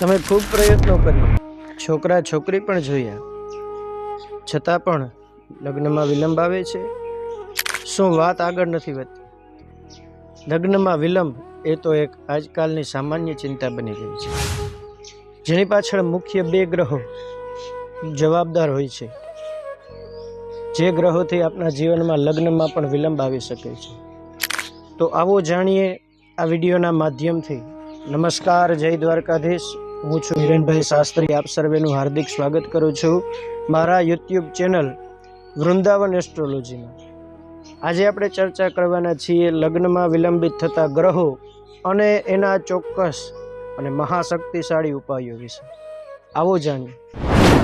તમે ખૂબ પ્રયત્નો કર્યો. છોકરા, છોકરી પણ જોયા. છતાં પણ લગ્નમાં વિલંબ આવે છે? શું વાત આગળ નથી વધતી? લગ્નમાં વિલંબ એ તો એક આજકાલની સામાન્ય ચિંતા બની ગઈ છે. જેની પાછળ મુખ્ય બે ગ્રહો જવાબદાર હોય છે. જે ગ્રહોથી આપણા જીવનમાં લગ્નમાં પણ વિલંબ આવી શકે છે. તો આવો જાણીએ આ વિડીયોના માધ્યમથી. નમસ્કાર, જય દ્વારકાધીશ. હું છું હિરેનભાઈ શાસ્ત્રી. આપ સર્વેનું હાર્દિક સ્વાગત કરું છું મારા યુટ્યુબ ચેનલ વૃંદાવન એસ્ટ્રોલોજીમાં. આજે આપણે ચર્ચા કરવાના છીએ લગ્નમાં વિલંબિત થતા ગ્રહો અને એના ચોક્કસ અને મહાશક્તિશાળી ઉપાયો વિશે. આવો જાણીએ.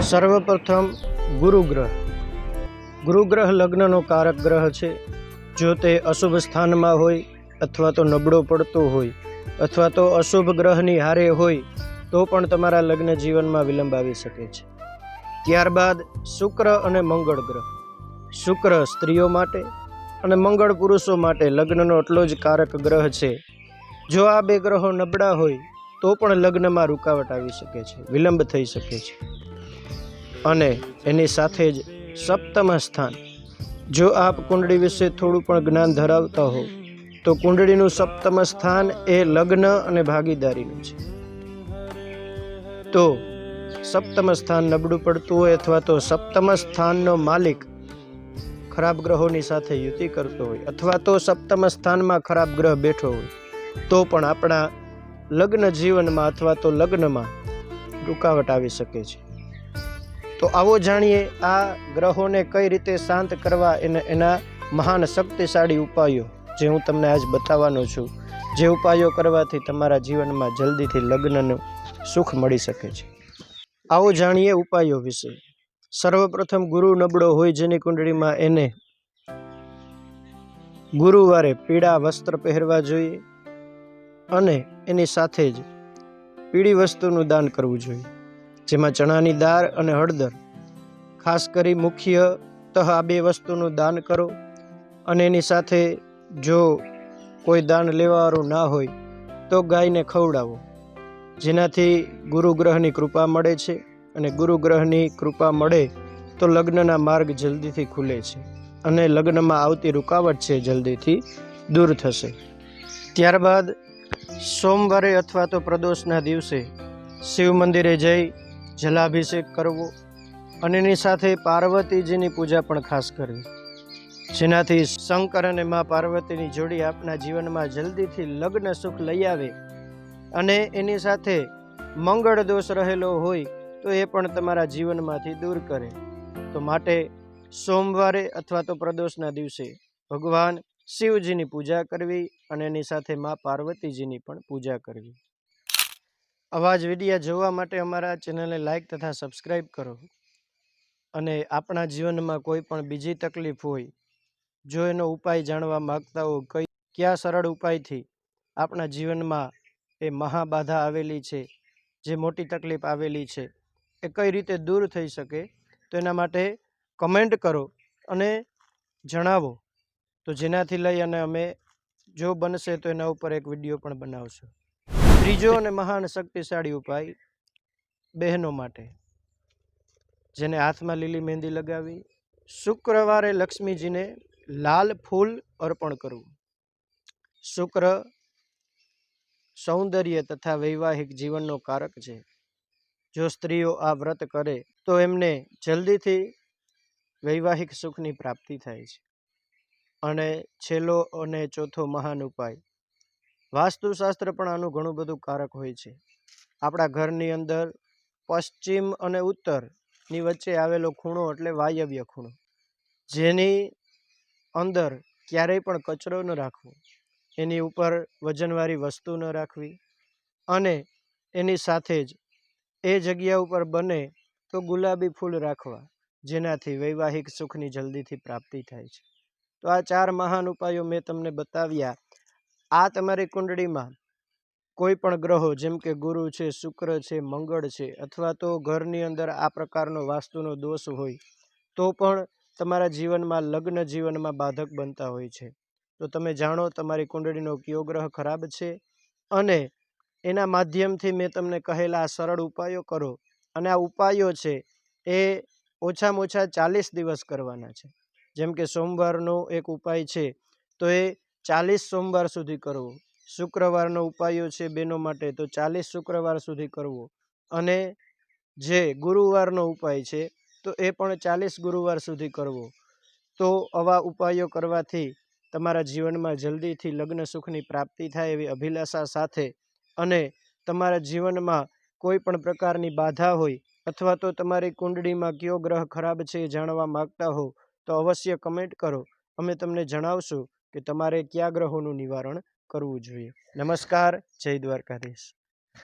સર્વપ્રથમ ગુરુગ્રહ. ગુરુગ્રહ લગ્નનો કારક ગ્રહ છે. જો તે અશુભ સ્થાનમાં હોય અથવા તો નબળો પડતો હોય અથવા તો અશુભ ગ્રહની હારે હોય તો પણ તમારા લગ્ન જીવનમાં વિલંબ આવી શકે છે. ત્યારબાદ શુક્ર અને મંગળ ગ્રહ. શુક્ર સ્ત્રીઓ માટે અને મંગળ પુરુષો માટે લગ્નનો એટલો જ કારક ગ્રહ છે. જો આ બે ગ્રહો નબળા હોય, તો પણ લગ્નમાં રૂકાવટ આવી શકે છે, વિલંબ થઈ શકે છે. અને એની સાથે જ સપ્તમ સ્થાન. જો આપ કુંડળી વિશે થોડું પણ જ્ઞાન ધરાવતા હો, તો કુંડળીનું સપ્તમ સ્થાન એ લગ્ન અને ભાગીદારીનું છે. તો સપ્તમ સ્થાન નબળું પડતું હોય અથવા તો સપ્તમ સ્થાનનો માલિક ખરાબ ગ્રહોની સાથે યુતિ કરતો હોય અથવા તો સપ્તમ સ્થાનમાં ખરાબ ગ્રહ બેઠો હોય, તો પણ આપણા લગ્ન જીવનમાં અથવા તો લગ્નમાં રૂકાવટ આવી શકે છે. તો આવો જાણીએ આ ગ્રહોને કઈ રીતે શાંત કરવા એને એના મહાન શક્તિશાળી ઉપાયો, જે હું તમને આજ બતાવવાનો છું. જે ઉપાયો કરવાથી તમારા જીવનમાં જલ્દીથી લગ્નનું સુખ મળી શકે છે. આવો જાણીએ ઉપાયો વિશે. સર્વપ્રથમ ગુરુ નબળો હોય જેની કુંડળીમાં એને ગુરુવારે પીળા વસ્ત્ર પહેરવા જોઈએ અને એની સાથે જ પીળી વસ્તુનું દાન કરવું જોઈએ. જેમાં ચણાની દાળ અને હળદર, ખાસ કરી મુખ્યતઃ આ બે વસ્તુનું દાન કરો અને એની સાથે જો કોઈ દાન લેવાવાળું ના હોય તો ગાયને ખવડાવો. જેનાથી ગુરુગ્રહની કૃપા મળે છે અને ગુરુગ્રહની કૃપા મળે તો લગ્નના માર્ગ જલ્દીથી ખુલે છે અને લગ્નમાં આવતી રૂકાવટ છે જલ્દીથી દૂર થશે. ત્યારબાદ સોમવારે અથવા તો પ્રદોષના દિવસે શિવ મંદિરે જઈ જલાભિષેક કરવો અને એની સાથે પાર્વતીજીની પૂજા પણ ખાસ કરવી. જેનાથી શંકર અને મા પાર્વતીની જોડી આપના જીવનમાં જલ્દીથી લગ્ન સુખ લઈ આવે અને એની સાથે મંગળ દોષ રહેલો હોય તો એ પણ તમારા જીવનમાંથી દૂર કરે. તો માટે સોમવારે અથવા તો પ્રદોષના દિવસે ભગવાન શિવજીની પૂજા કરવી અને એની સાથે મા પાર્વતીજીની પણ પૂજા કરવી. આવા જ વિડીયા જોવા માટે અમારા ચેનલને લાઈક તથા સબસ્ક્રાઈબ કરો. અને આપણા જીવનમાં કોઈ પણ બીજી તકલીફ હોય, જો એનો ઉપાય જાણવા માગતા હો, કઈ કયા સરળ ઉપાયથી આપણા જીવનમાં એ મહાબાધા આવેલી છે, જે મોટી તકલીફ આવેલી છે, એ કઈ રીતે દૂર થઈ શકે તો એના માટે કમેન્ટ કરો અને જણાવો. તો જેનાથી લઈ અને અમે જો બનશે તો એના ઉપર એક વીડિયો પણ બનાવશું. ત્રીજો અને મહાન શક્તિશાળી ઉપાય બહેનો માટે. જેને હાથમાં લીલી મહેંદી લગાવી શુક્રવારે લક્ષ્મીજીને લાલ ફૂલ અર્પણ કરવું. શુક્ર સૌંદર્ય તથા વૈવાહિક જીવનનો કારક છે. જો સ્ત્રીઓ આ વ્રત કરે, તો એમને જલ્દીથી વૈવાહિક સુખની પ્રાપ્તિ થાય છે. અને છેલ્લો અને ચોથો મહાન ઉપાય. વાસ્તુશાસ્ત્ર પણ આનું ઘણું બધું કારક હોય છે. આપણા ઘરની અંદર પશ્ચિમ અને ઉત્તરની વચ્ચે આવેલો ખૂણો એટલે વાયવ્ય ખૂણો. જેની અંદર ક્યારેય પણ કચરો ન રાખવો. એની ઉપર વજનવાળી વસ્તુ ન રાખવી અને એની સાથે જ એ જગ્યા ઉપર બને તો ગુલાબી ફૂલ રાખવા, જેનાથી વૈવાહિક સુખની જલ્દીથી પ્રાપ્તિ થાય છે. તો આ ચાર મહાન ઉપાયો મેં તમને બતાવ્યા. આ તમારી કુંડળીમાં કોઈ પણ ગ્રહો, જેમ કે ગુરુ છે, શુક્ર છે, મંગળ છે, અથવા તો ઘરની અંદર આ પ્રકારનો વાસ્તુનો દોષ હોય, તો પણ તમારા જીવનમાં લગ્ન જીવનમાં બાધક બનતા હોય છે. તો તમે જાણો તમારી કુંડળીનો કયો ગ્રહ ખરાબ છે? અને એના માધ્યમથી મેં તમને કહેલા સરળ ઉપાયો કરો. અને આ ઉપાયો છે એ ઓછામાં ઓછા ચાલીસ દિવસ કરવાના છે. જેમ કે સોમવારનો એક ઉપાય છે, તો એ ચાલીસ સોમવાર સુધી કરવો. શુક્રવારનો ઉપાયો છે બહેનો માટે, તો ચાલીસ શુક્રવાર સુધી કરવો. અને જે ગુરુવારનો ઉપાય છે, તો એ પણ ચાલીસ ગુરુવાર સુધી કરવો. તો આવા ઉપાયો કરવાથી તમારા જીવનમાં જલ્દીથી લગ્ન સુખની પ્રાપ્તિ થાય એવી અભિલાષા સાથે અને તમારા જીવનમાં કોઈ પણ પ્રકારની બાધા હોય અથવા તો તમારી કુંડળીમાં કયો ગ્રહ ખરાબ છે એ જાણવા માગતા હો, તો અવશ્ય કમેન્ટ કરો. અમે તમને જણાવશું કે તમારે કયા ગ્રહોનું નિવારણ કરવું જોઈએ. નમસ્કાર, જય દ્વારકાધીશ.